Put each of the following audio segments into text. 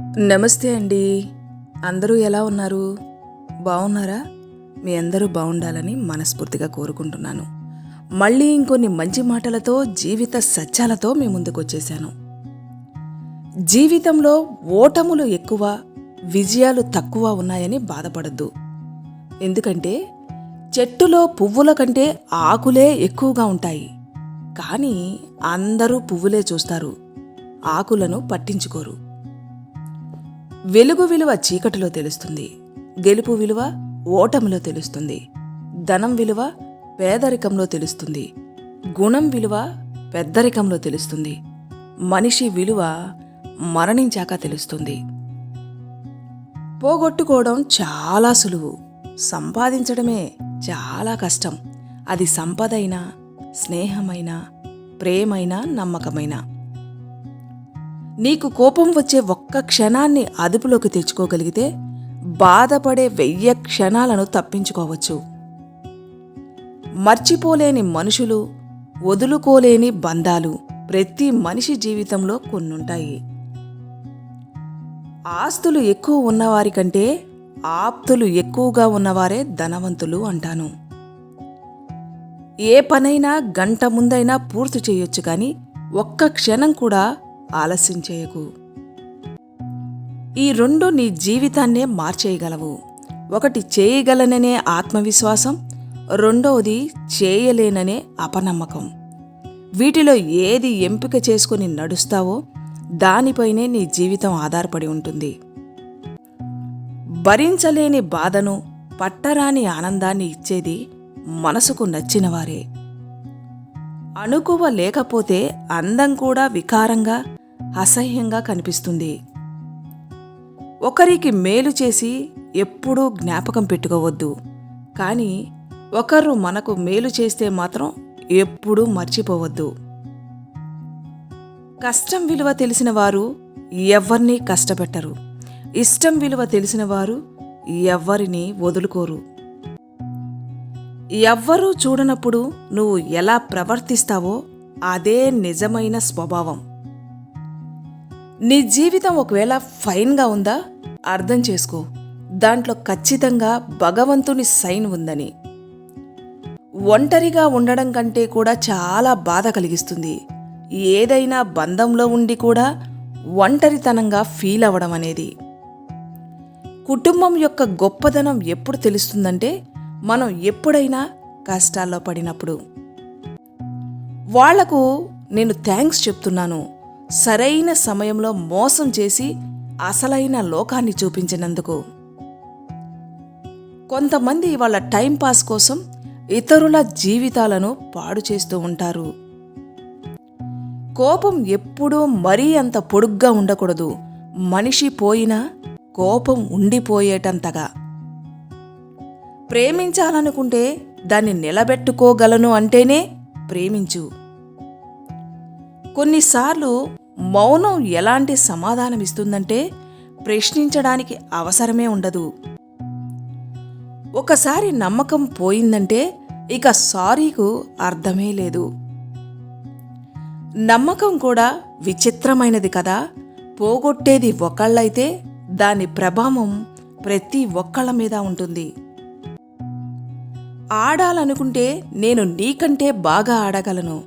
నమస్తే అండి. అందరూ ఎలా ఉన్నారు? బాగున్నారా మీ అందరూ బాగుండాలని మనస్ఫూర్తిగా కోరుకుంటున్నాను. మళ్ళీ ఇంకొన్ని మంచి మాటలతో జీవిత సత్యాలతో మీ ముందుకు వచ్చేసాను జీవితంలో ఓటములు ఎక్కువ విజయాలు తక్కువ ఉన్నాయని బాధపడద్దు. ఎందుకంటే చెట్టులో పువ్వుల కంటే ఆకులే ఎక్కువగా ఉంటాయి. కానీ అందరూ పువ్వులే చూస్తారు. ఆకులను పట్టించుకోరు. వెలుగు విలువ చీకటిలో తెలుస్తుంది. గెలుపు విలువ ఓటమిలో తెలుస్తుంది. ధనం విలువ పేదరికంలో తెలుస్తుంది. గుణం విలువ పెద్దరికంలో తెలుస్తుంది. మనిషి విలువ మరణించాక తెలుస్తుంది. పోగొట్టుకోవడం చాలా సులువు. సంపాదించడమే చాలా కష్టం. అది సంపదైనా స్నేహమైనా ప్రేమైనా నమ్మకమైనా. నీకు కోపం వచ్చే ఒక్క క్షణాన్ని అదుపులోకి తెచ్చుకోగలిగితే బాధపడే వెయ్యి క్షణాలను తప్పించుకోవచ్చు. మర్చిపోలేని మనుషులు వదులుకోలేని బంధాలు ప్రతి మనిషి జీవితంలో కొన్నుంటాయి. ఆస్తులు ఎక్కువ ఉన్నవారి కంటే ఆప్తులు ఎక్కువగా ఉన్నవారే ధనవంతులు అంటాను. ఏ పనైనా గంట ముందైనా పూర్తి చేయొచ్చు కానీ ఒక్క క్షణం కూడా ఆలస్యం చేయకు. ఈ రెండు నీ జీవితాన్నే మార్చేయగలవు. ఒకటి చేయగలననే ఆత్మవిశ్వాసం రెండవది చేయలేననే అపనమ్మకం. వీటిలో ఏది ఎంపిక చేసుకుని నడుస్తావో దానిపైనే నీ జీవితం ఆధారపడి ఉంటుంది. భరించలేని బాధను పట్టరాని ఆనందాన్ని ఇచ్చేది మనసుకు నచ్చినవారే. అణుకువ లేకపోతే అందం కూడా వికారంగా అసహ్యంగా కనిపిస్తుంది. ఒకరికి మేలు చేసి ఎప్పుడూ జ్ఞాపకం పెట్టుకోవద్దు. కానీ ఒకరు మనకు మేలు చేస్తే మాత్రం ఎప్పుడూ మర్చిపోవద్దు. కష్టం విలువ తెలిసిన వారు ఎవ్వరినీ కష్టపెట్టరు. ఇష్టం విలువ తెలిసిన వారు ఎవ్వరిని వదులుకోరు. ఎవ్వరూ చూడనప్పుడు నువ్వు ఎలా ప్రవర్తిస్తావో అదే నిజమైన స్వభావం. నీ జీవితం ఒకవేళ ఫైన్గా ఉందా అర్థం చేసుకో. దాంట్లో ఖచ్చితంగా భగవంతుని సైన్ ఉందని. ఒంటరిగా ఉండడం కంటే కూడా చాలా బాధ కలిగిస్తుంది. ఏదైనా బంధంలో ఉండి కూడా ఒంటరితనంగా ఫీల్ అవ్వడం అనేది. కుటుంబం యొక్క గొప్పదనం ఎప్పుడు తెలుస్తుందంటే మనం ఎప్పుడైనా కష్టాల్లో పడినప్పుడు. వాళ్ళకు నేను థ్యాంక్స్ చెప్తున్నాను. సరైన సమయంలో మోసం చేసి అసలైన లోకాన్ని చూపించినందుకు. కొంతమంది వాళ్ళ టైంపాస్ కోసం ఇతరుల జీవితాలను పాడు చేస్తూ ఉంటారు. కోపం ఎప్పుడూ మరీ అంత పొడుగ్గా ఉండకూడదు. మనిషి పోయినా కోపం ఉండిపోయేటంతగా. ప్రేమించాలనుకుంటే దాన్ని నిలబెట్టుకోగలను అంటేనే ప్రేమించు. కొన్నిసార్లు మౌనం ఎలాంటి సమాధానమిస్తుందంటే ప్రశ్నించడానికి అవసరమే ఉండదు. ఒకసారి నమ్మకం పోయిందంటే ఇక సారీకు అర్థమే లేదు. నమ్మకం కూడా విచిత్రమైనది కదా. పోగొట్టేది ఒకళ్ళైతే దాని ప్రభావం ప్రతి ఒక్కళ్ళ మీద ఉంటుంది. ఆడాలనుకుంటే నేను నీకంటే బాగా ఆడగలను.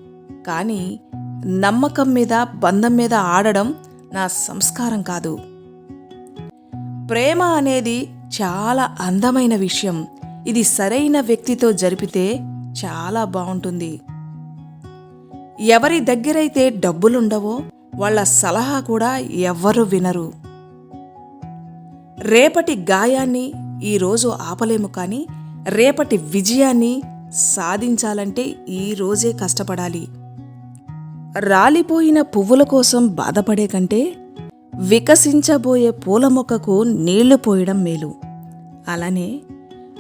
కానీ నమ్మకం మీద బంధం మీద ఆడడం నా సంస్కారం కాదు. ప్రేమ అనేది చాలా అందమైన విషయం. ఇది సరైన వ్యక్తితో జరిపితే చాలా బాగుంటుంది. ఎవరి దగ్గరైతే డబ్బులుండవో వాళ్ళ సలహా కూడా ఎవ్వరూ వినరు. రేపటి గాయాన్ని ఈరోజు ఆపలేము కానీ రేపటి విజయాన్ని సాధించాలంటే ఈరోజే కష్టపడాలి. రాలిపోయిన పువ్వుల కోసం బాధపడే కంటే వికసించబోయే పూల మొక్కకు నీళ్ళు పోయడం మేలు. అలానే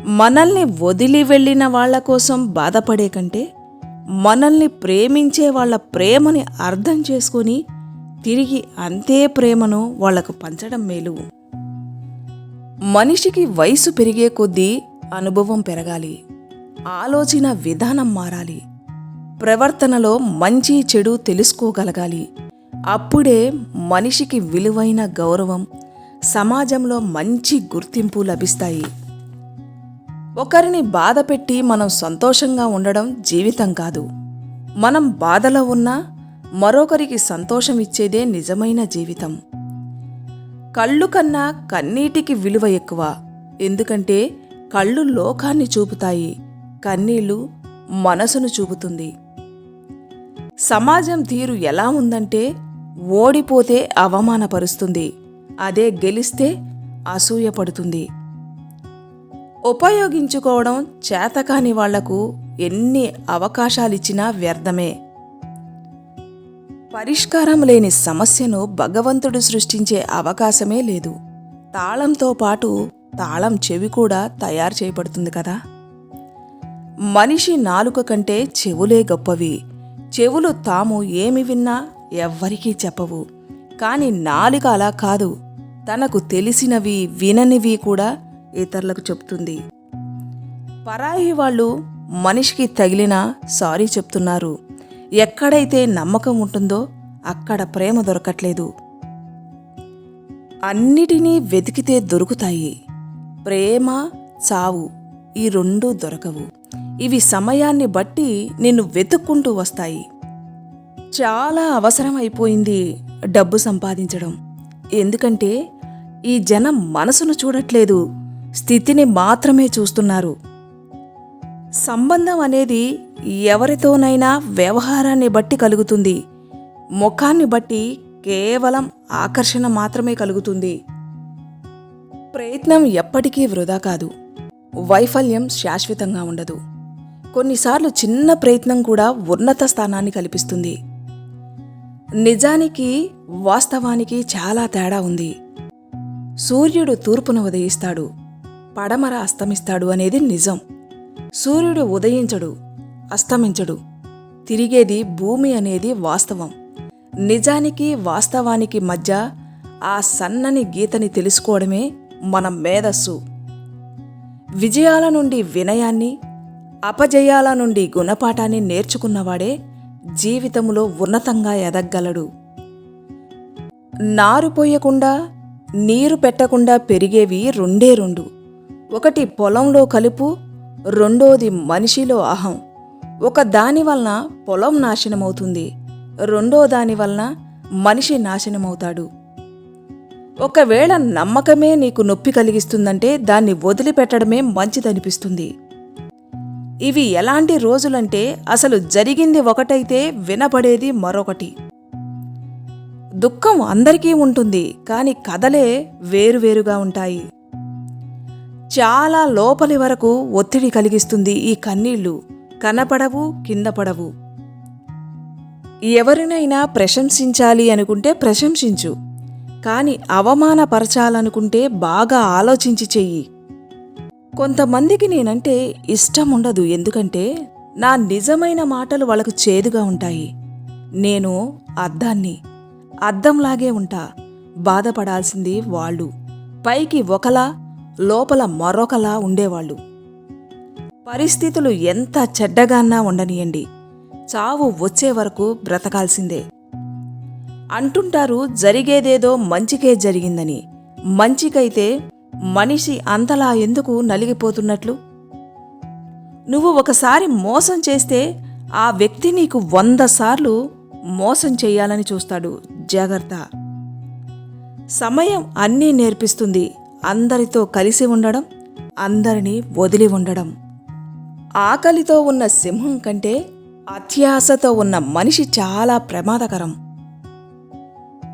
మనల్ని వదిలి వెళ్ళిన వాళ్ళ కోసం బాధపడే కంటే మనల్ని ప్రేమించే వాళ్ళ ప్రేమని అర్థం చేసుకొని తిరిగి అంతే ప్రేమను వాళ్ళకు పంచడం మేలు. మనిషికి వయసు పెరిగే కొద్దీ అనుభవం పెరగాలి. ఆలోచన విధానం మారాలి. ప్రవర్తనలో మంచి చెడు తెలుసుకోగలగాలి. అప్పుడే మనిషికి విలువైన గౌరవం సమాజంలో మంచి గుర్తింపు లభిస్తాయి. ఒకరిని బాధ పెట్టి మనం సంతోషంగా ఉండడం జీవితం కాదు. మనం బాధలో ఉన్నా మరొకరికి సంతోషం ఇచ్చేదే నిజమైన జీవితం. కళ్ళు కన్నా కన్నీటికి విలువ ఎక్కువ. ఎందుకంటే కళ్ళు లోకాన్ని చూపుతాయి కన్నీళ్ళు మనసును చూపుతుంది. సమాజం తీరు ఎలా ఉందంటే ఓడిపోతే అవమానపరుస్తుంది అదే గెలిస్తే అసూయపడుతుంది. ఉపయోగించుకోవడం చేతకాని వాళ్ళకు ఎన్ని అవకాశాలిచ్చినా వ్యర్థమే. పరిష్కారం లేని సమస్యను భగవంతుడు సృష్టించే అవకాశమే లేదు. తాళంతో పాటు తాళం చెవి కూడా తయారు చేయబడుతుంది కదా. మనిషి నాలుక కంటే చెవులే గొప్పవి. చెవులు తాము ఏమి విన్నా ఎవ్వరికీ చెప్పవు. కాని నాలుక అలా కాదు. తనకు తెలిసినవి విననివి కూడా ఇతరులకు చెప్తుంది పరాయి వాళ్ళు మనిషికి తగిలినా సారీ చెప్తున్నారు. ఎక్కడైతే నమ్మకం ఉంటుందో అక్కడ ప్రేమ దొరకట్లేదు. అన్నిటినీ వెతికితే దొరుకుతాయి. ప్రేమ చావు. ఈ రెండూ దొరకవు. ఇవి సమయాన్ని బట్టి నిన్ను వెతుక్కుంటూ వస్తాయి. చాలా అవసరం అయిపోయింది డబ్బు సంపాదించడం. ఎందుకంటే ఈ జనం మనసును చూడట్లేదు స్థితిని మాత్రమే చూస్తున్నారు. సంబంధం అనేది ఎవరితోనైనా వ్యవహారాన్ని బట్టి కలుగుతుంది. ముఖాన్ని బట్టి కేవలం ఆకర్షణ మాత్రమే కలుగుతుంది. ప్రయత్నం ఎప్పటికీ వృధా కాదు. వైఫల్యం శాశ్వతంగా ఉండదు. కొన్నిసార్లు చిన్న ప్రయత్నం కూడా ఉన్నత స్థానాన్ని కల్పిస్తుంది. నిజానికి వాస్తవానికి చాలా తేడా ఉంది. సూర్యుడు తూర్పున ఉదయిస్తాడు. పడమర అస్తమిస్తాడు అనేది నిజం. సూర్యుడు ఉదయించడు అస్తమించడు. తిరిగేది భూమి అనేది వాస్తవం. నిజానికి వాస్తవానికి మధ్య ఆ సన్నని గీతని తెలుసుకోవడమే మన మేధస్సు. విజయాల నుండి వినయాన్ని అపజయాల నుండి గుణపాఠాన్ని నేర్చుకున్నవాడే జీవితంలో ఉన్నతంగా ఎదగలడు నారు పోయకుండా నీరు పెట్టకుండా పెరిగేవి రెండే రెండు. ఒకటి పొలంలో కలుపు రెండోది మనిషిలో అహం. ఒక దాని వలన పొలం నాశనమవుతుంది రెండో దాని వలన మనిషి నాశనమవుతాడు. ఒకవేళ నమ్మకమే నీకు నొప్పి కలిగిస్తుందంటే దాన్ని వదిలిపెట్టడమే మంచిదనిపిస్తుంది. ఇవి ఎలాంటి రోజులంటే అసలు జరిగింది ఒకటైతే వినపడేది మరొకటి. దుఃఖం అందరికీ ఉంటుంది కానీ కథలే వేరువేరుగా ఉంటాయి. చాలా లోపలి వరకు ఒత్తిడి కలిగిస్తుంది ఈ కన్నీళ్ళు. కనపడవు కింద పడవు. ఎవరినైనా ప్రశంసించాలి అనుకుంటే ప్రశంసించు కానీ అవమానపరచాలనుకుంటే బాగా ఆలోచించి చెయ్యి. కొంతమందికి నేనంటే ఇష్టం ఉండదు ఎందుకంటే నా నిజమైన మాటలు వాళ్ళకు చేదుగా ఉంటాయి. నేను అద్దాన్ని అద్దంలాగే ఉంటా. బాధపడాల్సింది వాళ్ళు. పైకి ఒకలా లోపల మరొకలా ఉండేవాళ్ళు. పరిస్థితులు ఎంత చెడ్డగాన్నా ఉండనియండి. చావు వచ్చే వరకు బ్రతకాల్సిందే. అంటుంటారు జరిగేదేదో మంచికే జరిగిందని. మంచికైతే మనిషి అంతలా ఎందుకు నలిగిపోతున్నట్లు? నువ్వు ఒకసారి మోసం చేస్తే ఆ వ్యక్తి నీకు వంద సార్లు మోసం చేయాలని చూస్తాడు జాగ్రత్త. సమయం అన్నీ నేర్పిస్తుంది అందరితో కలిసి ఉండడం అందరినీ వదిలి ఉండడం. ఆకలితో ఉన్న సింహం కంటే అత్యాశతో ఉన్న మనిషి చాలా ప్రమాదకరం.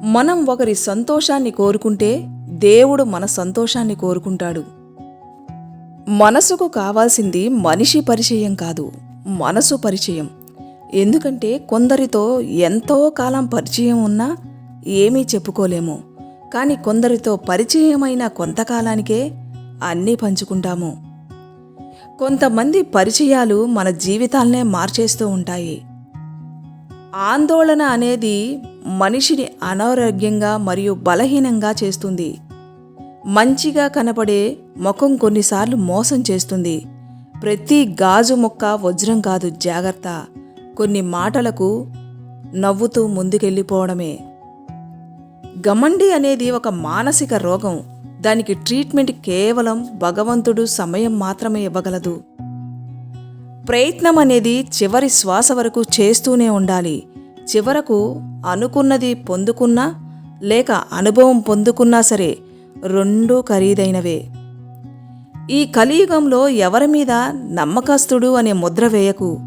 మనం ఒకరి సంతోషాన్ని కోరుకుంటే దేవుడు మన సంతోషాన్ని కోరుకుంటాడు. మనసుకు కావాల్సింది మనిషి పరిచయం కాదు మనసు పరిచయం. ఎందుకంటే కొందరితో ఎంతో కాలం పరిచయం ఉన్నా ఏమీ చెప్పుకోలేము. కానీ కొందరితో పరిచయమైన కొంతకాలానికే అన్నీ పంచుకుంటాము. కొంతమంది పరిచయాలు మన జీవితాలనే మార్చేస్తూ ఉంటాయి. ఆందోళన అనేది మనిషిని అనారోగ్యంగా మరియు బలహీనంగా చేస్తుంది. మంచిగా కనపడే ముఖం కొన్నిసార్లు మోసం చేస్తుంది. ప్రతి గాజు మొక్క వజ్రం కాదు జాగ్రత్త. కొన్ని మాటలకు నవ్వుతూ ముందుకెళ్ళిపోవడమే. గమండి అనేది ఒక మానసిక రోగం. దానికి ట్రీట్మెంట్ కేవలం భగవంతుడు సమయం మాత్రమే ఇవ్వగలదు. ప్రయత్నం అనేది చివరి శ్వాస వరకు చేస్తూనే ఉండాలి. చివరకు అనుకున్నది పొందుకున్నా లేక అనుభవం పొందుకున్నా సరే రెండూ ఖరీదైనవే. ఈ కలియుగంలో ఎవరి మీద నమ్మకస్తుడు అనే ముద్ర వేయకు.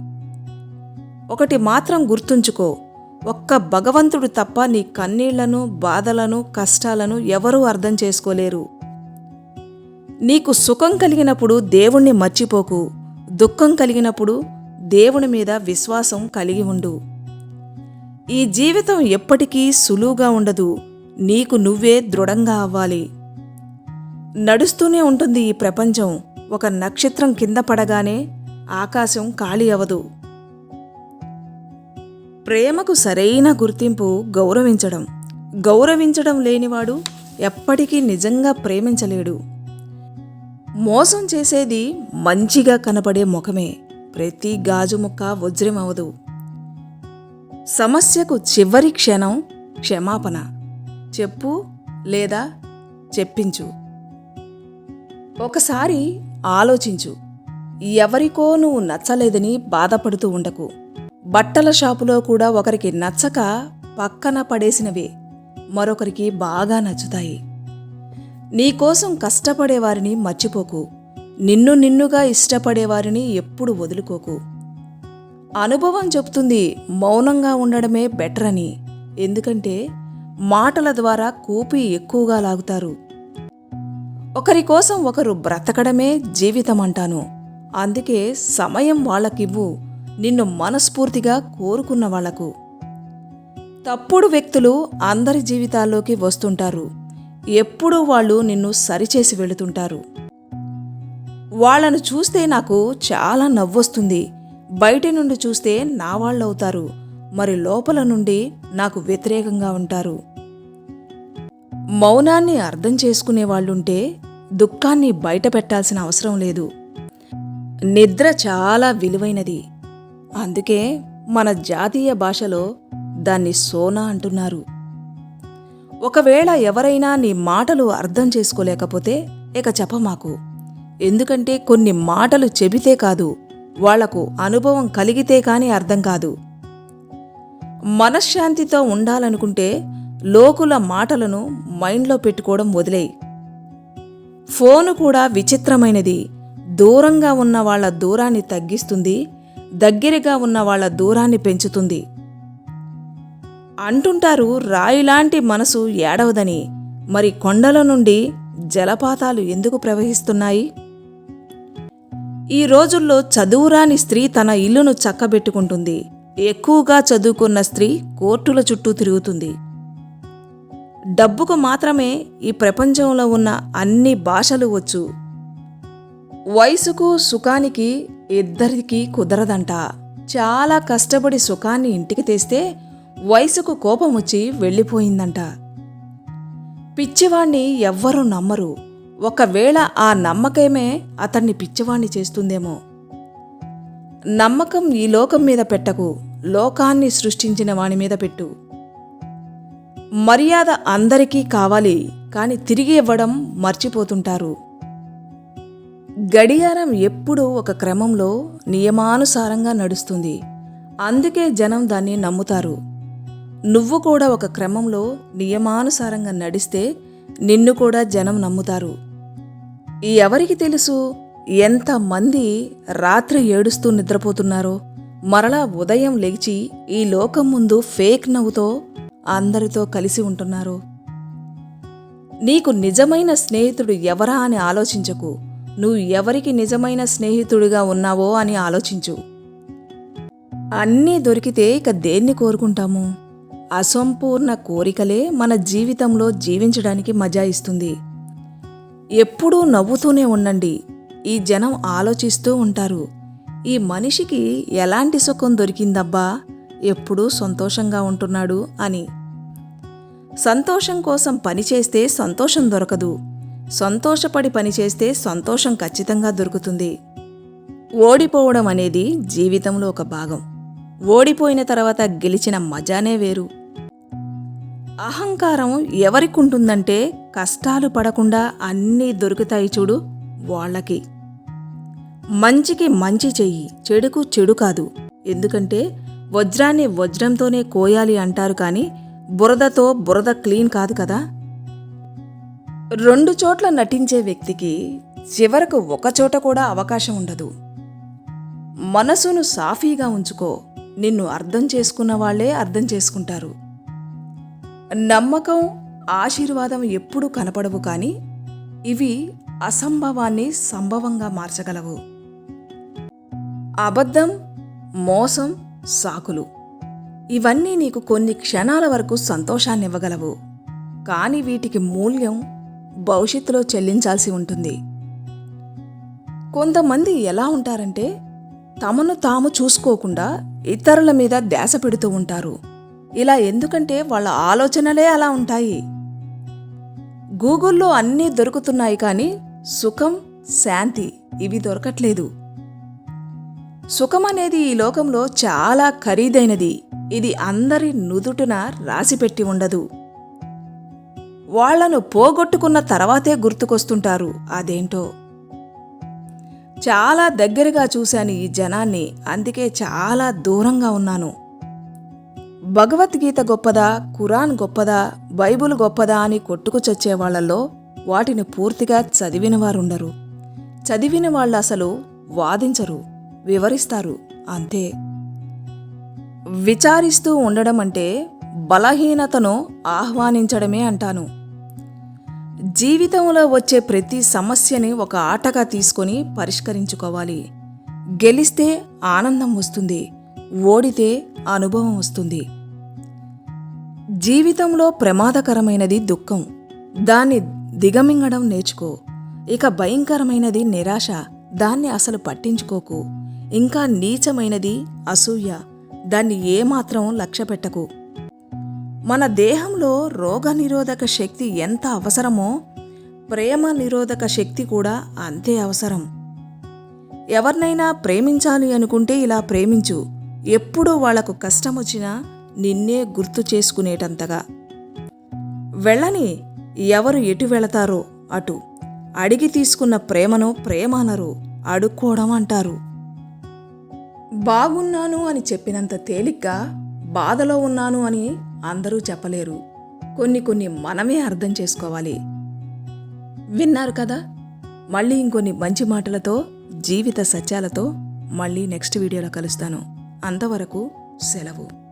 ఒకటి మాత్రం గుర్తుంచుకో ఒక్క భగవంతుడు తప్ప నీ కన్నీళ్ళను బాధలను కష్టాలను ఎవరూ అర్థం చేసుకోలేరు. నీకు సుఖం కలిగినప్పుడు దేవుణ్ణి మర్చిపోకు దుఃఖం కలిగినప్పుడు దేవుని మీద విశ్వాసం కలిగి ఉండు. ఈ జీవితం ఎప్పటికీ సులువుగా ఉండదు నీకు నువ్వే దృఢంగా అవ్వాలి. నడుస్తూనే ఉంటుంది ఈ ప్రపంచం. ఒక నక్షత్రం కింద పడగానే ఆకాశం ఖాళీ అవదు ప్రేమకు సరైన గుర్తింపు గౌరవించడం. గౌరవించడం లేనివాడు ఎప్పటికీ నిజంగా ప్రేమించలేడు. మోసం చేసేది మంచిగా కనపడే ముఖమే. ప్రతి గాజు ముక్క వజ్రం అవదు సమస్యకు చివరి క్షణం క్షమాపణ. చెప్పు లేదా చెప్పించు. ఒకసారి ఆలోచించు. ఎవరికో నువ్వు నచ్చలేదని బాధపడుతూ ఉండకు. బట్టల షాపులో కూడా ఒకరికి నచ్చక పక్కన పడేసినవే మరొకరికి బాగా నచ్చుతాయి. నీకోసం కష్టపడేవారిని మర్చిపోకు. నిన్ను నిన్నుగా ఇష్టపడేవారిని ఎప్పుడు వదులుకోకు. అనుభవం చెప్తుంది మౌనంగా ఉండడమే బెటర్ అని ఎందుకంటే మాటల ద్వారా కూపి ఎక్కువగా లాగుతారు. ఒకరి కోసం ఒకరు బ్రతకడమే జీవితం అంటాను అందుకే సమయం వాళ్ళకివ్వు. నిన్ను మనస్ఫూర్తిగా కోరుకున్న వాళ్ళకు తప్పుడు వ్యక్తులు అందరి జీవితాల్లోకి వస్తుంటారు. ఎప్పుడూ వాళ్ళు నిన్ను సరిచేసి వెళుతుంటారు. వాళ్ళను చూస్తే నాకు చాలా నవ్వొస్తుంది. బయట నుండి చూస్తే నా వాళ్ళవుతారు. మరి లోపల నుండి నాకు వ్యతిరేకంగా ఉంటారు. మౌనాన్ని అర్థం చేసుకునే వాళ్ళుంటే దుఃఖాన్ని బయట పెట్టాల్సిన అవసరం లేదు. నిద్ర చాలా విలువైనది. అందుకే మన జాతీయ భాషలో దాన్ని సోనా అంటున్నారు. ఒకవేళ ఎవరైనా నీ మాటలు అర్థం చేసుకోలేకపోతే ఇక చెప్పమాకు. ఎందుకంటే కొన్ని మాటలు చెబితే కాదు వాళ్ళకు అనుభవం కలిగితే కానీ అర్థం కాదు. మనశ్శాంతితో ఉండాలనుకుంటే లోకుల మాటలను మైండ్లో పెట్టుకోవడం వదిలేయి. ఫోను కూడా విచిత్రమైనది. దూరంగా ఉన్న వాళ్ళ దూరాన్ని తగ్గిస్తుంది. దగ్గరగా ఉన్న వాళ్ళ దూరాన్ని పెంచుతుంది. అంటుంటారు రాయిలాంటి మనసు ఏడవదని. మరి కొండల నుండి జలపాతాలు ఎందుకు ప్రవహిస్తున్నాయి? ఈ రోజుల్లో చదువురాని స్త్రీ తన ఇల్లును చక్కబెట్టుకుంటుంది. ఎక్కువగా చదువుకున్న స్త్రీ కోర్టుల చుట్టూ తిరుగుతుంది. డబ్బుకు మాత్రమే ఈ ప్రపంచంలో ఉన్న అన్ని భాషలు వచ్చు. వయసుకు సుఖానికి ఇద్దరికి కుదరదంట. చాలా కష్టపడి సుఖాన్ని ఇంటికి తెస్తే వయసుకు కోపం వచ్చి వెళ్ళిపోయిందంట. పిచ్చివాణ్ణి ఎవ్వరూ నమ్మరు. ఒకవేళ ఆ నమ్మకమే అతన్ని పిచ్చివాణ్ణి చేస్తుందేమో. నమ్మకం ఈ లోకం మీద పెట్టకు. లోకాన్ని సృష్టించిన వాని మీద పెట్టు. మర్యాద అందరికీ కావాలి కాని తిరిగి ఇవ్వడం మర్చిపోతుంటారు. గడియారం ఎప్పుడూ ఒక క్రమంలో నియమానుసారంగా నడుస్తుంది. అందుకే జనం దాన్ని నమ్ముతారు. నువ్వు కూడా ఒక క్రమంలో నియమానుసారంగా నడిస్తే నిన్ను కూడా జనం నమ్ముతారు. ఎవరికి తెలుసు? ఎంతమంది రాత్రి ఏడుస్తూ నిద్రపోతున్నారో మరలా ఉదయం లేచి ఈ లోకం ముందు ఫేక్ నవ్వుతో అందరితో కలిసి ఉంటున్నారు. నీకు నిజమైన స్నేహితుడు ఎవరా అని ఆలోచించకు. నువ్వు ఎవరికి నిజమైన స్నేహితుడిగా ఉన్నావో అని ఆలోచించు. అన్నీ దొరికితే ఇక దేన్ని కోరుకుంటాము? అసంపూర్ణ కోరికలే మన జీవితంలో జీవించడానికి మజా ఇస్తుంది. ఎప్పుడూ నవ్వుతూనే ఉండండి. ఈ జనం ఆలోచిస్తూ ఉంటారు. ఈ మనిషికి ఎలాంటి సుఖం దొరికిందబ్బా? ఎప్పుడూ సంతోషంగా ఉంటున్నాడు అని. సంతోషం కోసం పనిచేస్తే సంతోషం దొరకదు. సంతోషపడి పనిచేస్తే సంతోషం ఖచ్చితంగా దొరుకుతుంది. ఓడిపోవడం అనేది జీవితంలో ఒక భాగం. ఓడిపోయిన తర్వాత గెలిచిన మజానే వేరు. అహంకారం ఎవరికుంటుందంటే కష్టాలు పడకుండా అన్నీ దొరుకుతాయి చూడు వాళ్ళకి. మంచికి మంచి చెయ్యి చెడుకు చెడు కాదు. ఎందుకంటే వజ్రాన్ని వజ్రంతోనే కోయాలి అంటారు కానీ బురదతో బురద క్లీన్ కాదు కదా? రెండు చోట్ల నటించే వ్యక్తికి చివరకు ఒక చోట కూడా అవకాశం ఉండదు. మనసును సాఫీగా ఉంచుకో. నిన్ను అర్థం చేసుకున్న వాళ్ళే అర్థం చేసుకుంటారు. నమ్మకం ఆశీర్వాదం ఎప్పుడూ కనపడవు కానీ ఇవి అసంభవాన్ని సంభవంగా మార్చగలవు. అబద్ధం మోసం సాకులు. ఇవన్నీ నీకు కొన్ని క్షణాల వరకు సంతోషాన్నివ్వగలవు. కానీ వీటికి మూల్యం భవిష్యత్తులో చెల్లించాల్సి ఉంటుంది. కొంతమంది ఎలా ఉంటారంటే తమను తాము చూసుకోకుండా ఇతరుల మీద ధ్యాస పెడుతూ ఉంటారు. ఇలా ఎందుకంటే వాళ్ళ ఆలోచనలే అలా ఉంటాయి. గూగుల్లో అన్నీ దొరుకుతున్నాయి కానీ సుఖం శాంతి ఇవి దొరకట్లేదు. సుఖం అనేది ఈ లోకంలో చాలా ఖరీదైనది. ఇది అందరి నుదుటున రాసిపెట్టి ఉండదు. వాళ్ళను పోగొట్టుకున్న తర్వాతే గుర్తుకొస్తుంటారు. అదేంటో? చాలా దగ్గరగా చూశాను ఈ జనాన్ని. అందుకే చాలా దూరంగా ఉన్నాను. భగవద్గీత గొప్పదా? ఖురాన్ గొప్పదా? బైబుల్ గొప్పదా? అని కొట్టుకు చచ్చే వాళ్ళల్లో వాటిని పూర్తిగా చదివిన వారుండరు చదివిన వాళ్ళు అసలు వాదించరు. వివరిస్తారు. అంతే. విచారిస్తూ ఉండడం అంటే బలహీనతను ఆహ్వానించడమే అంటాను. జీవితంలో వచ్చే ప్రతి సమస్యని ఒక ఆటగా తీసుకొని పరిష్కరించుకోవాలి. గెలిస్తే ఆనందం వస్తుంది. ఓడితే అనుభవం వస్తుంది. జీవితంలో ప్రమాదకరమైనది దుఃఖం. దాన్ని దిగమింగడం నేర్చుకో. ఇక భయంకరమైనది నిరాశ. దాన్ని అసలు పట్టించుకోకు. ఇంకా నీచమైనది అసూయ. దాన్ని ఏమాత్రం లక్ష్యపెట్టకు మన దేహంలో రోగనిరోధక శక్తి ఎంత అవసరమో ప్రేమ నిరోధక శక్తి కూడా అంతే అవసరం. ఎవరినైనా ప్రేమించాలి అనుకుంటే ఇలా ప్రేమించు. ఎప్పుడూ వాళ్ళకు కష్టమొచ్చినా నిన్నే గుర్తు చేసుకునేటంతగా. వెళ్ళని ఎవరు ఎటు వెళతారో అటు. అడిగి తీసుకున్న ప్రేమను ప్రేమ అనరు అడుక్కోవడం అంటారు. బాగున్నాను అని చెప్పినంత తేలిగ్గా బాధలో ఉన్నాను అని అందరూ చెప్పలేరు. కొన్ని కొన్ని మనమే అర్థం చేసుకోవాలి. విన్నారు కదా? మళ్ళీ ఇంకొన్ని మంచి మాటలతో జీవిత సత్యాలతో మళ్ళీ నెక్స్ట్ వీడియోలో కలుస్తాను. అంతవరకు సెలవు.